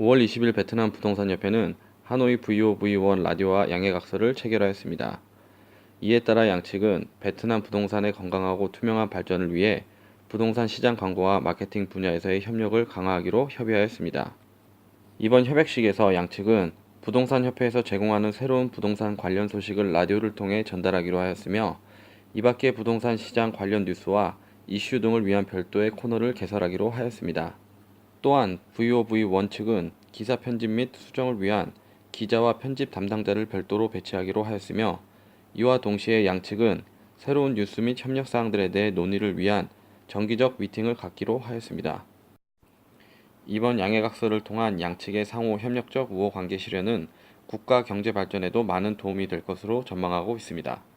5월 20일 베트남 부동산협회는 하노이 VOV1 라디오와 양해각서를 체결하였습니다. 이에 따라 양측은 베트남 부동산의 건강하고 투명한 발전을 위해 부동산 시장 광고와 마케팅 분야에서의 협력을 강화하기로 협의하였습니다. 이번 협약식에서 양측은 부동산 협회에서 제공하는 새로운 부동산 관련 소식을 라디오를 통해 전달하기로 하였으며 이밖에 부동산 시장 관련 뉴스와 이슈 등을 위한 별도의 코너를 개설하기로 하였습니다. 또한 VOV1 측은 기사 편집 및 수정을 위한 기자와 편집 담당자를 별도로 배치하기로 하였으며 이와 동시에 양측은 새로운 뉴스 및 협력 사항들에 대해 논의를 위한 정기적 미팅을 갖기로 하였습니다. 이번 양해각서를 통한 양측의 상호 협력적 우호 관계 실현은 국가 경제 발전에도 많은 도움이 될 것으로 전망하고 있습니다.